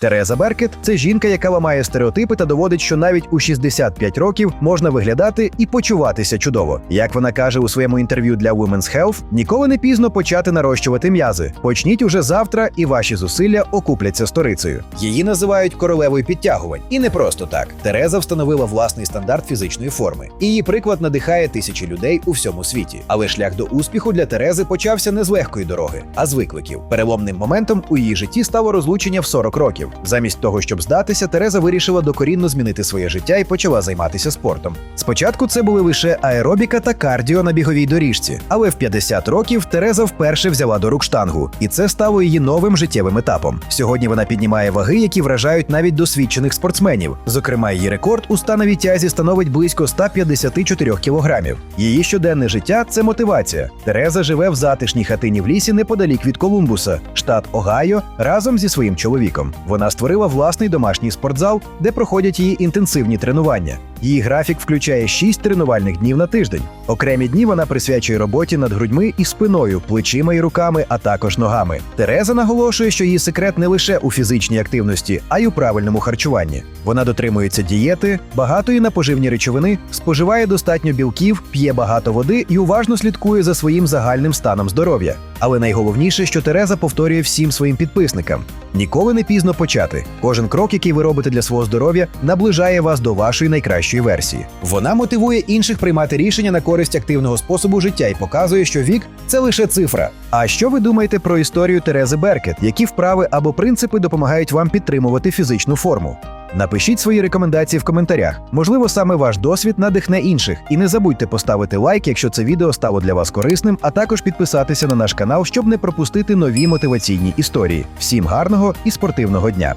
Тереза Беркет це жінка, яка ламає стереотипи та доводить, що навіть у 65 років можна виглядати і почуватися чудово. Як вона каже у своєму інтерв'ю для Women's Health, ніколи не пізно почати нарощувати м'язи. Почніть уже завтра, і ваші зусилля окупляться сторицею. Її називають королевою підтягувань, і не просто так. Тереза встановила власний стандарт фізичної форми. Її приклад надихає тисячі людей у всьому світі. Але шлях до успіху для Терези почався не з легкої дороги, а з викликів. Переломним моментом у її житті стало розлучення в 40 років. Замість того, щоб здатися, Тереза вирішила докорінно змінити своє життя і почала займатися спортом. Спочатку це були лише аеробіка та кардіо на біговій доріжці, але в 50 років Тереза вперше взяла до рук штангу, і це стало її новим життєвим етапом. Сьогодні вона піднімає ваги, які вражають навіть досвідчених спортсменів. Зокрема, її рекорд у становій тязі становить близько 154 кілограмів. Її щоденне життя це мотивація. Тереза живе в затишній хатині в лісі неподалік від Колумбуса, штат Огайо, разом зі своїм чоловіком. Вона створила власний домашній спортзал, де проходять її інтенсивні тренування. Її графік включає 6 тренувальних днів на тиждень. Окремі дні вона присвячує роботі над грудьми і спиною, плечима і руками, а також ногами. Тереза наголошує, що її секрет не лише у фізичній активності, а й у правильному харчуванні. Вона дотримується дієти, багатої на поживні речовини, споживає достатньо білків, п'є багато води і уважно слідкує за своїм загальним станом здоров'я. Але найголовніше, що Тереза повторює всім своїм підписникам: ніколи не пізно почати. Кожен крок, який ви робите для свого здоров'я, наближає вас до вашої найкращої версії. Вона мотивує інших приймати рішення на користь активного способу життя і показує, що вік це лише цифра. А що ви думаєте про історію Терези Беркет? Які вправи або принципи допомагають вам підтримувати фізичну форму? Напишіть свої рекомендації в коментарях. Можливо, саме ваш досвід надихне інших. І не забудьте поставити лайк, якщо це відео стало для вас корисним, а також підписатися на наш канал, щоб не пропустити нові мотиваційні історії. Всім гарного і спортивного дня!